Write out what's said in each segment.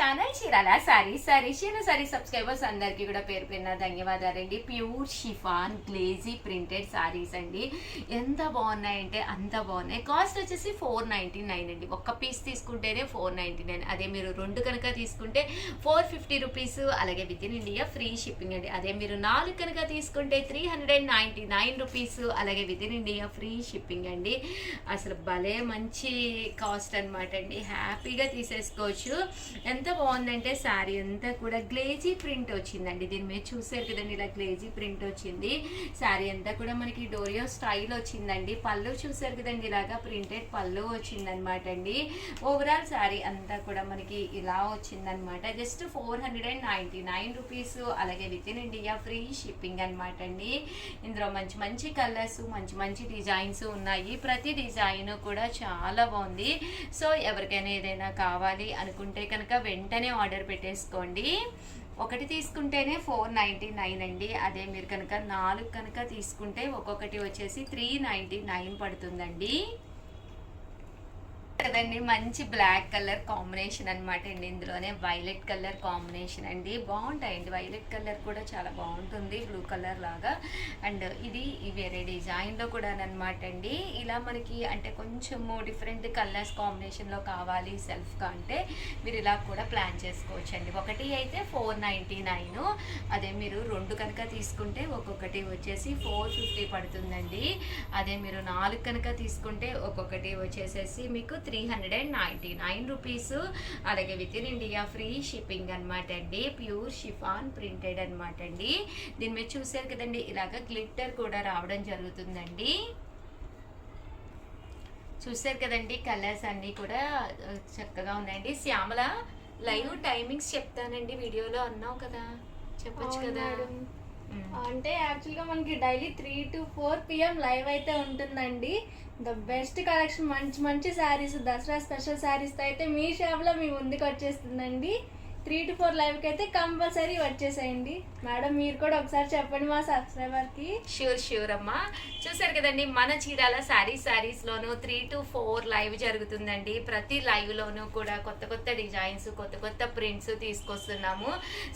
Channel Chirala? Sorry sorry. చీర sorry. Subscribers అందరికీ కూడా పేరు పేరున ధన్యవాదాలండి. Pure chiffon glazy printed saris అండి. ఎంత బాగున్నాయంటే అంత బాగున్నాయి. కాస్ట్ వచ్చేసి ఫోర్ నైంటీ నైన్ అండి. ఒక్క పీస్ తీసుకుంటేనే ఫోర్ నైంటీ నైన్ అదే మీరు రెండు కనుక తీసుకుంటే ఫోర్ ఫిఫ్టీ రూపీస్ అలాగే within India free shipping అండి. అదే మీరు నాలుగు కనుక తీసుకుంటే three hundred and ninety nine rupees అలాగే within India free shipping అండి. అసలు భలే మంచి కాస్ట్ అనమాట అండి. హ్యాపీగా తీసేసుకోవచ్చు. ఎంత బాగుందంటే శారీ అంతా కూడా గ్లేజీ ప్రింట్ వచ్చిందండి. దీని మీద చూసారు కదండి ఇలా గ్లేజీ ప్రింట్ వచ్చింది. శారీ అంతా కూడా మనకి డోరియో స్టైల్ వచ్చిందండి. పళ్ళు చూసారు కదండి ఇలాగా ప్రింటెడ్ పళ్ళు వచ్చిందనమాట అండి. ఓవరాల్ శారీ అంతా కూడా మనకి ఇలా వచ్చిందనమాట just four hundred and ninety nine rupees అలాగే within India free shipping అనమాట అండి. ఇందులో మంచి మంచి కలర్స్ మంచి మంచి డిజైన్స్ ఉన్నాయి. ప్రతి డిజైన్ కూడా చాలా బాగుంది. సో ఎవరికైనా ఏదైనా కావాలి అనుకుంటే కనుక వెంటనే వెంటనే ఆర్డర్ పెట్టేసుకోండి. ఒకటి తీసుకుంటేనే ఫోర్ నైంటీ నైన్ అండి. అదే మీరు కనుక నాలుగు కనుక తీసుకుంటే ఒక్కొక్కటి వచ్చేసి త్రీ నైంటీ నైన్ పడుతుందండి. కదండి మంచి బ్లాక్ కలర్ కాంబినేషన్ అనమాట అండి ఇందులోనే. వైలెట్ కలర్ కాంబినేషన్ అండి. బాగుంటాయండి. వైలెట్ కలర్ కూడా చాలా బాగుంటుంది. బ్లూ కలర్ లాగా. అండ్ ఇది వేరే డిజైన్లో కూడా అనమాట అండి. ఇలా మనకి అంటే కొంచెము డిఫరెంట్ కలర్స్ కాంబినేషన్లో కావాలి సెల్ఫ్గా అంటే మీరు ఇలా కూడా ప్లాన్ చేసుకోవచ్చు అండి ఒకటి అయితే ఫోర్ నైంటీ నైన్ అదే మీరు రెండు కనుక తీసుకుంటే ఒక్కొక్కటి వచ్చేసి ఫోర్ ఫిఫ్టీ పడుతుందండి. అదే మీరు నాలుగు కనుక తీసుకుంటే ఒక్కొక్కటి వచ్చేసేసి మీకు three hundred and ninety nine rupees. అలాగే within India free shipping అనమాట అండి. ప్యూర్ షిఫాన్ ప్రింటెడ్ అనమాట అండి. దీని మీద చూసారు కదండి ఇలాగ గ్లిట్టర్ కూడా రావడం జరుగుతుందండి. చూసారు కదండి కలర్స్ అన్నీ కూడా చక్కగా ఉన్నాయండి. శ్యామల లైవ్ టైమింగ్స్ చెప్తానండి వీడియోలో అన్నావు కదా. చెప్పొచ్చు కదా. Mm. అంటే యాక్చువల్గా మనకి daily three to four PM live అయితే ఉంటుందండి. ద బెస్ట్ కలెక్షన్ మంచి మంచి శారీస్ దసరా స్పెషల్ శారీస్తో అయితే మీ షాప్లో మీ ముందుకు వచ్చేస్తుందండి. త్రీ టు ఫోర్ లైవ్కి అయితే కంపల్సరీ వచ్చేసేయండి. మేడం మీరు కూడా ఒకసారి చెప్పండి మా సబ్స్క్రైబర్కి. షూర్ షూర్ అమ్మా. చూసారు కదండి మన చీరాల శారీ శారీస్ లోను త్రీ టు ఫోర్ లైవ్ జరుగుతుందండి. ప్రతి లైవ్ లోను కూడా కొత్త కొత్త డిజైన్స్ కొత్త కొత్త ప్రింట్స్ తీసుకొస్తున్నాము.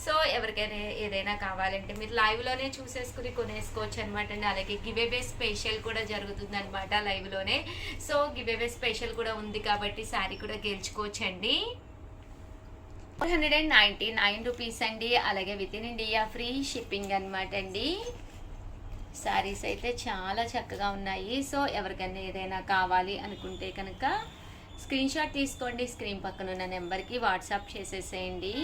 సో ఎవరికైనా ఏదైనా కావాలంటే మీరు లైవ్లోనే చూసేసుకుని కొనేసుకోవచ్చు అనమాట అండి. అలాగే గివేబే స్పెషల్ కూడా జరుగుతుంది అనమాట లైవ్లోనే. సో గివేబే స్పెషల్ కూడా ఉంది కాబట్టి శారీ కూడా గెలుచుకోవచ్చండి. Four hundred and ninety nine rupees అండి. అలాగే within India free shipping అనమాట అండి. శారీస్ అయితే చాలా చక్కగా ఉన్నాయి. సో ఎవరికైనా ఏదైనా కావాలి అనుకుంటే కనుక స్క్రీన్ షాట్ తీసుకోండి. స్క్రీన్ పక్కన ఉన్న నెంబర్కి వాట్సాప్ చేసేసేయండి.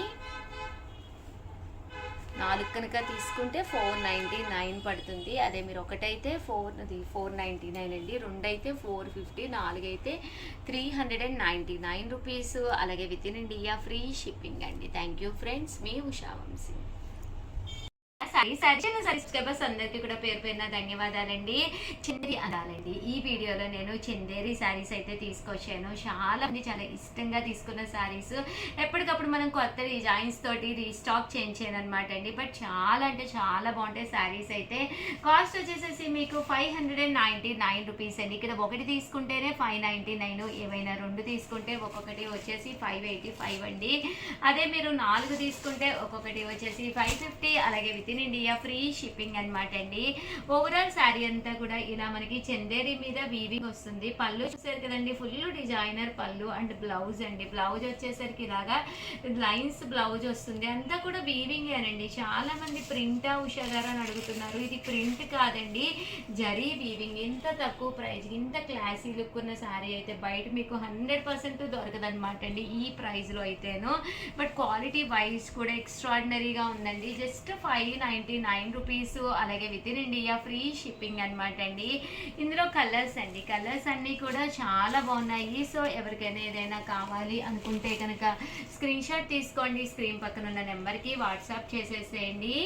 నాలుగు కనుక తీసుకుంటే ఫోర్ నైంటీ నైన్ పడుతుంది. అదే మీరు ఒకటైతే ఫోర్ అది ఫోర్ నైంటీ నైన్ అండి. రెండైతే four fifty నాలుగైతే three hundred and ninety nine rupees. అలాగే within India free shipping అండి. Thank you friends. Me Usha Vamsi. Sorry sorry చిన్న సబ్స్క్రైబర్స్ అందరికీ కూడా పేరు పేరున ధన్యవాదాలండి. చందేరి అనాలండి ఈ వీడియోలో నేను చందేరి శారీస్ అయితే తీసుకొచ్చాను. చాలా మంది చాలా ఇష్టంగా తీసుకున్న శారీస్. ఎప్పటికప్పుడు మనం కొత్త డిజైన్స్ తోటి రీస్టాక్ చేయించాను అనమాట అండి. బట్ చాలా అంటే చాలా బాగుంటాయి శారీస్ అయితే. కాస్ట్ వచ్చేసేసి మీకు five hundred and ninety nine rupees అండి. ఇక్కడ ఒకటి తీసుకుంటేనే ఫైవ్ నైంటీ నైన్ ఏవైనా రెండు తీసుకుంటే ఒక్కొక్కటి వచ్చేసి ఫైవ్ ఎయిటీ ఫైవ్ అండి. అదే మీరు నాలుగు తీసుకుంటే ఒక్కొక్కటి వచ్చేసి ఫైవ్ ఫిఫ్టీ అలాగే within India free shipping అనమాట అండి. ఓవరాల్ శారీ అంతా కూడా ఇలా మనకి చందేరి మీద వీవింగ్ వస్తుంది. పళ్ళు చూసారు కదండి ఫుల్ డిజైనర్ పళ్ళు అండ్ బ్లౌజ్ అండి. బ్లౌజ్ వచ్చేసరికి ఇలాగా లైన్స్ బ్లౌజ్ వస్తుంది. అంతా కూడా వీవింగ్ అండి చాలా మంది ప్రింట్ ఉషా గారు అని అడుగుతున్నారు. ఇది ప్రింట్ కాదండి జరీ వీవింగ్ ఇంత తక్కువ ప్రైస్ ఇంత క్లాసీ లుక్ ఉన్న శారీ అయితే బయట మీకు హండ్రెడ్ పర్సెంట్ దొరకదనమాట అండి ఈ ప్రైస్లో అయితేను. బట్ క్వాలిటీ వైజ్ కూడా ఎక్స్ట్రాడినరీగా ఉందండి. Just five ninety nine rupees అలాగే within India free shipping అనమాట అండి. ఇందులో కలర్స్ అండి. కలర్స్ అన్నీ కూడా చాలా బాగున్నాయి. సో ఎవరికైనా ఏదైనా కావాలి అనుకుంటే కనుక స్క్రీన్ షాట్ తీసుకోండి. స్క్రీన్ పక్కన ఉన్న నెంబర్కి వాట్సాప్ చేసేసేయండి.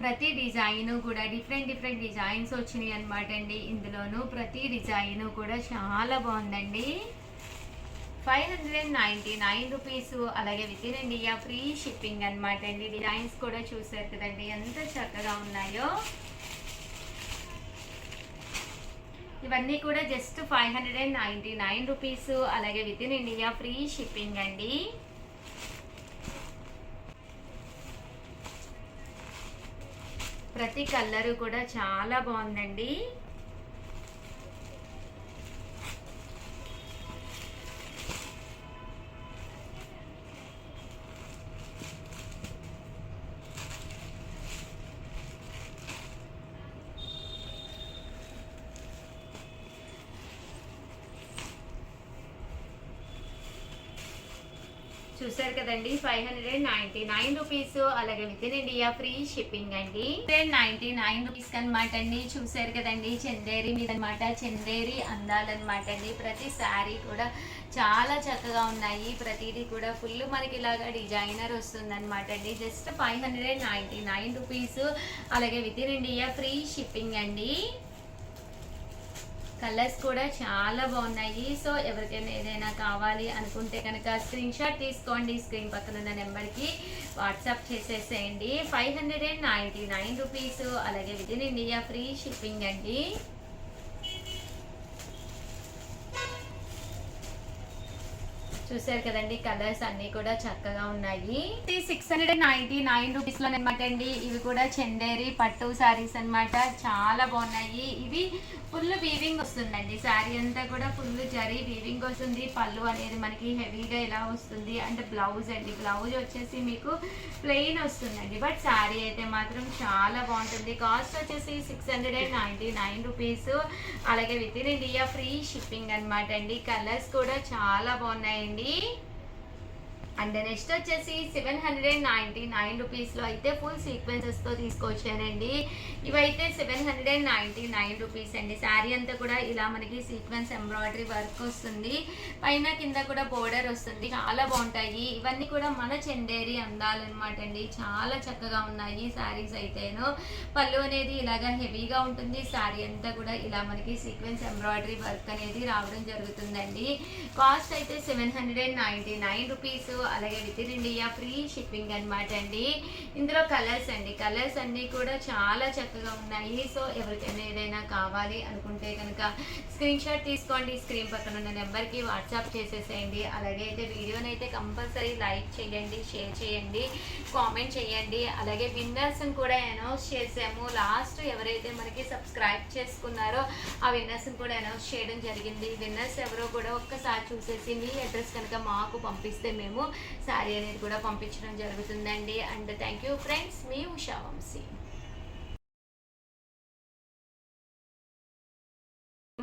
ప్రతి డిజైన్ కూడా డిఫరెంట్ డిఫరెంట్ డిజైన్స్ వచ్చినాయి అనమాట అండి. ఇందులోనూ ప్రతి డిజైన్ కూడా చాలా బాగుందండి. Five hundred ninety nine rupees అలాగే within India free shipping అనమాట అండి. డిజైన్స్ కూడా చూసారు కదండి. ఎంత చక్కగా ఉన్నాయో. ఇవన్నీ కూడా just five hundred and ninety nine rupees అలాగే within India free shipping అండి. ప్రతి కలరు కూడా చాలా బాగుందండి. చూసారు కదండి five hundred ninety nine rupees అలాగే within India free shipping అండి నైన్టీ నైన్ రూపీస్ అనమాట అండి చూసారు కదండి చందేరి మీద అనమాట చందేరి అందాలన్నమాట అండి. ప్రతి శారీ కూడా చాలా చక్కగా ఉన్నాయి. ప్రతిదీ కూడా ఫుల్ మనకి ఇలాగా డిజైనర్ వస్తుందన్నమాట అండి. Just five hundred ninety nine rupees అలాగే within India free shipping అండి. కలర్స్ కూడా చాలా బాగున్నాయి. సో ఎవరికైనా ఏదైనా కావాలి అనుకుంటే కనుక స్క్రీన్ షాట్ తీసుకోండి. స్క్రీన్ పక్కన ఉన్న నెంబర్కి వాట్సాప్ చేసేసేయండి. Five hundred and ninety nine rupees అలాగే విదిన్ ఇండియా ఫ్రీ షిప్పింగ్ అండి. చూసారు కదండి కలర్స్ అన్ని కూడా చక్కగా ఉన్నాయి. Six hundred and ninety nine రూపీస్లో అనమాట అండి. ఇవి కూడా చందేరి పట్టు సారీస్ అన్నమాట. చాలా బాగున్నాయి. ఇవి ఫుల్ వీవింగ్ వస్తుందండి. శారీ అంతా కూడా ఫుల్ జరీ వీవింగ్ వస్తుంది. పళ్ళు అనేది మనకి హెవీగా ఇలా వస్తుంది. అంటే బ్లౌజ్ అండి. బ్లౌజ్ వచ్చేసి మీకు ప్లెయిన్ వస్తుందండి. బట్ శారీ అయితే మాత్రం చాలా బాగుంటుంది. కాస్ట్ వచ్చేసి six hundred and ninety nine rupees అలాగే within India free shipping అనమాట అండి. కలర్స్ కూడా చాలా బాగున్నాయండి. Cindy. అండ్ నెక్స్ట్ వచ్చేసి seven hundred and ninety nine రూపీస్లో అయితే ఫుల్ సీక్వెన్సెస్తో తీసుకొచ్చానండి ఇవైతే seven hundred and ninety nine rupees అండి. శారీ అంతా కూడా ఇలా మనకి సీక్వెన్స్ ఎంబ్రాయిడరీ వర్క్ వస్తుంది. పైన కింద కూడా బోర్డర్ వస్తుంది. చాలా బాగుంటాయి. ఇవన్నీ కూడా మన చెండేరి అందాలన్నమాట అండి. చాలా చక్కగా ఉన్నాయి శారీస్ అయితేను. పళ్ళు అనేది ఇలాగా హెవీగా ఉంటుంది. శారీ అంతా కూడా ఇలా మనకి సీక్వెన్స్ ఎంబ్రాయిడరీ వర్క్ అనేది రావడం జరుగుతుందండి. కాస్ట్ అయితే seven hundred and ninety nine rupees అలాగే within India free shipping అనమాట అండి. ఇందులో కలర్స్ అండి. కలర్స్ అన్నీ కూడా చాలా చక్కగా ఉన్నాయి. సో ఎవరికైనా ఏదైనా కావాలి అనుకుంటే కనుక స్క్రీన్ షాట్ తీసుకోండి. స్క్రీన్ పక్కన ఉన్న నెంబర్కి వాట్సాప్ చేసేసేయండి. అలాగే అయితే వీడియోని అయితే కంపల్సరీ లైక్ చేయండి షేర్ చేయండి కామెంట్ చేయండి. అలాగే విన్నర్స్ని కూడా అనౌన్స్ చేసాము. లాస్ట్ ఎవరైతే మనకి సబ్స్క్రైబ్ చేసుకున్నారో ఆ విన్నర్స్ని కూడా అనౌన్స్ చేయడం జరిగింది. విన్నర్స్ ఎవరో కూడా ఒక్కసారి చూసేసి మీ అడ్రస్ కనుక మాకు పంపిస్తే మేము శారీ అనేది కూడా పంపించడం జరుగుతుందండి. అండ్ థ్యాంక్ యూ ఫ్రెండ్స్ మీ Usha Vamsi.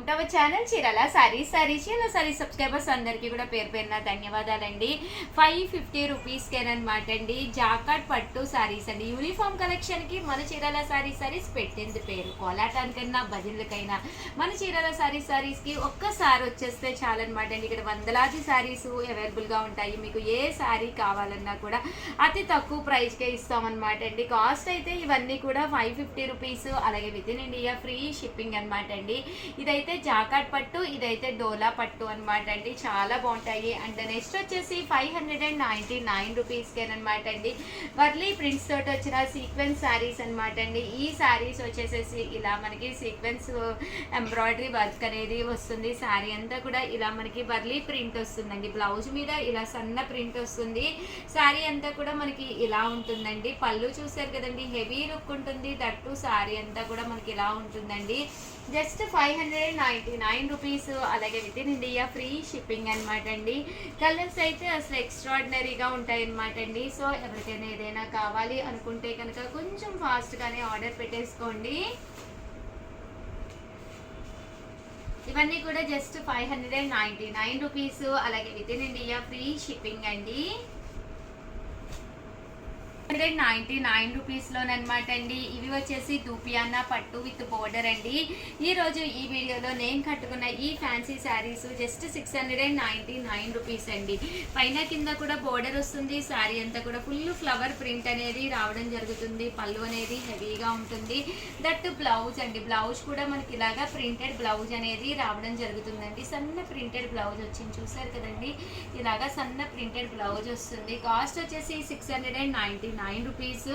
ఉంటావ channel Chirala? Sorry sorry Chirala sari subscribers అందరికీ కూడా పేరు పేరున ధన్యవాదాలండి. ఫైవ్ ఫిఫ్టీ రూపీస్కేనమాట అండి. జాకాట్ పట్టు సారీస్ అండి. యూనిఫామ్ కలెక్షన్కి మన చీరాల సారీ సారీస్ పెట్టింది పేరు. కోలాటానికైనా భజనలకైనా మన చీరాల సారీ సారీస్కి ఒక్కసారి వచ్చేస్తే చాలన్నమాట అండి. ఇక్కడ వందలాది సారీస్ అవైలబుల్గా ఉంటాయి. మీకు ఏ సారీ కావాలన్నా కూడా అతి తక్కువ ప్రైస్కే ఇస్తామన్నమాట అండి. కాస్ట్ అయితే ఇవన్నీ కూడా ఫైవ్ ఫిఫ్టీ రూపీస్ అలాగే within India free shipping అనమాట అండి. ఇదైతే జాకాట్ పట్టు ఇదైతే డోలా పట్టు అనమాట అండి. చాలా బాగుంటాయి. అండ్ నెక్స్ట్ వచ్చేసి five hundred and ninety nine రూపీస్కేనమాట అండి. వర్లీ ప్రింట్స్ తోటి వచ్చిన సీక్వెన్స్ శారీస్ అనమాట అండి. ఈ శారీస్ వచ్చేసేసి ఇలా మనకి సీక్వెన్స్ ఎంబ్రాయిడరీ వర్క్ అనేది వస్తుంది. శారీ అంతా కూడా ఇలా మనకి వర్లీ ప్రింట్ వస్తుందండి. బ్లౌజ్ మీద ఇలా సన్న ప్రింట్ వస్తుంది. శారీ అంతా కూడా మనకి ఇలా ఉంటుందండి. పళ్ళు చూసారు కదండి హెవీ లుక్ ఉంటుంది. దట్టు శారీ అంతా కూడా మనకి ఇలా ఉంటుందండి. Just five hundred ninety nine rupees అలాగే within India free shipping అనమాట అండి. కలర్స్ అయితే అసలు ఎక్స్ట్రాడినరీగా ఉంటాయి అనమాట అండి. సో ఎవరికైనా ఏదైనా కావాలి అనుకుంటే కనుక కొంచెం ఫాస్ట్గానే ఆర్డర్ పెట్టేసుకోండి. ఇవన్నీ కూడా just five hundred and ninety nine rupees అలాగే within India free shipping అండి. హండ్రెడ్ నైంటీ నైన్ రూపీస్లోనమాట అండి. ఇవి వచ్చేసి దూపియానా పట్టు విత్ బోర్డర్ అండి. ఈ రోజు ఈ వీడియోలో నేను కట్టుకున్న ఈ fancy saris just six hundred and ninety nine rupees అండి. పైన కింద కూడా బోర్డర్ వస్తుంది. శారీ అంతా కూడా ఫుల్ ఫ్లవర్ ప్రింట్ అనేది రావడం జరుగుతుంది. పళ్ళు అనేది హెవీగా ఉంటుంది. దట్ బ్లౌజ్ అండి. బ్లౌజ్ కూడా మనకి ఇలాగా ప్రింటెడ్ బ్లౌజ్ అనేది రావడం జరుగుతుందండి. సన్న ప్రింటెడ్ బ్లౌజ్ వచ్చింది. చూసారు కదండి? ఇలాగా సన్న ప్రింటెడ్ బ్లౌజ్ వస్తుంది. కాస్ట్ వచ్చేసి six hundred and ninety nine rupees.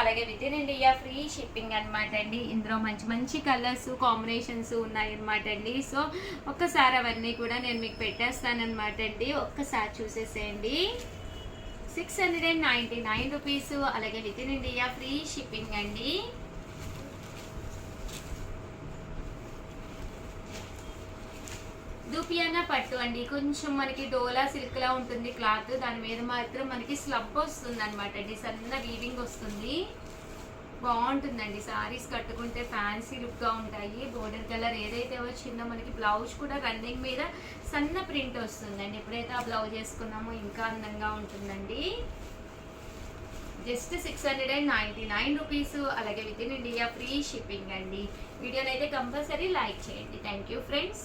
అలాగే within India free shipping అనమాట అండి. ఇందులో మంచి మంచి కలర్స్ కాంబినేషన్స్ ఉన్నాయి అనమాట అండి. సో ఒక్కసారి అవన్నీ కూడా నేను మీకు పెట్టేస్తానమాట అండి. ఒక్కసారి చూసేసేయండి. Six hundred and ninety nine rupees. అలాగే within India free shipping అండి. లూపియానా పట్టు అండి. కొంచెం మనకి డోలా సిల్క్ లా ఉంటుంది క్లాత్. దాని మీద మాత్రం మనకి స్లబ్ వస్తుంది అనమాట అండి. సన్న వీవింగ్ వస్తుంది. బాగుంటుందండి. సారీస్ కట్టుకుంటే ఫ్యాన్సీ లుక్గా ఉంటాయి. బోర్డర్ కలర్ ఏదైతే వచ్చిందో మనకి బ్లౌజ్ కూడా రన్నింగ్ మీద సన్న ప్రింట్ వస్తుందండి. ఎప్పుడైతే ఆ బ్లౌజ్ వేసుకున్నామో ఇంకా అందంగా ఉంటుందండి. Just six hundred and ninety nine rupees. అలాగే within India free shipping అండి. వీడియోని అయితే కంపల్సరీ లైక్ చేయండి. Thank you friends.